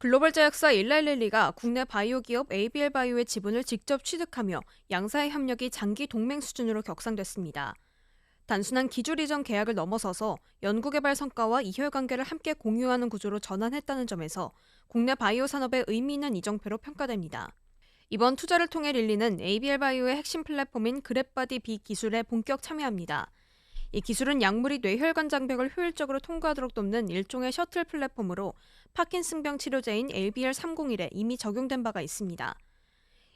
글로벌 제약사 일라일릴리가 국내 바이오 기업 ABL 바이오의 지분을 직접 취득하며 양사의 협력이 장기 동맹 수준으로 격상됐습니다. 단순한 기술 이전 계약을 넘어서서 연구개발 성과와 이혈관계를 함께 공유하는 구조로 전환했다는 점에서 국내 바이오 산업의 의미 있는 이정표로 평가됩니다. 이번 투자를 통해 릴리는 ABL 바이오의 핵심 플랫폼인 그랩바디 B 기술에 본격 참여합니다. 이 기술은 약물이 뇌혈관 장벽을 효율적으로 통과하도록 돕는 일종의 셔틀 플랫폼으로 파킨슨병 치료제인 LBR301에 이미 적용된 바가 있습니다.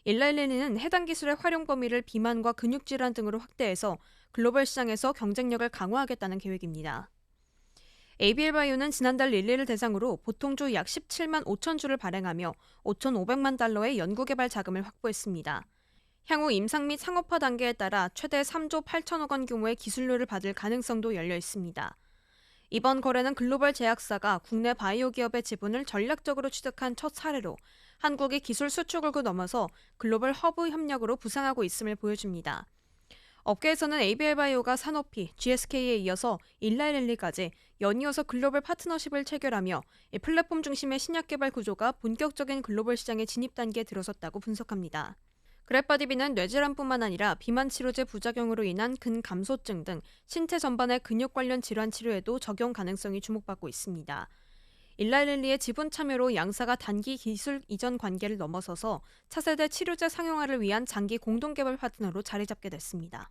일라일레니는 해당 기술의 활용 범위를 비만과 근육 질환 등으로 확대해서 글로벌 시장에서 경쟁력을 강화하겠다는 계획입니다. ABL 바이오는 지난달 릴리를 대상으로 보통주 약 17만 5천 주를 발행하며 5,500만 달러의 연구개발 자금을 확보했습니다. 향후 임상 및 상업화 단계에 따라 최대 3조 8천억 원 규모의 기술료를 받을 가능성도 열려 있습니다. 이번 거래는 글로벌 제약사가 국내 바이오 기업의 지분을 전략적으로 취득한 첫 사례로 한국이 기술 수출국을 넘어서 글로벌 허브 협력으로 부상하고 있음을 보여줍니다. 업계에서는 ABL 바이오가 산오피, GSK에 이어서 일라일릴리까지 연이어서 글로벌 파트너십을 체결하며 플랫폼 중심의 신약 개발 구조가 본격적인 글로벌 시장의 진입 단계에 들어섰다고 분석합니다. 그래파디비는 뇌질환뿐만 아니라 비만 치료제 부작용으로 인한 근감소증 등 신체 전반의 근육 관련 질환 치료에도 적용 가능성이 주목받고 있습니다. 일라일리의 지분 참여로 양사가 단기 기술 이전 관계를 넘어서서 차세대 치료제 상용화를 위한 장기 공동 개발 파트너로 자리 잡게 됐습니다.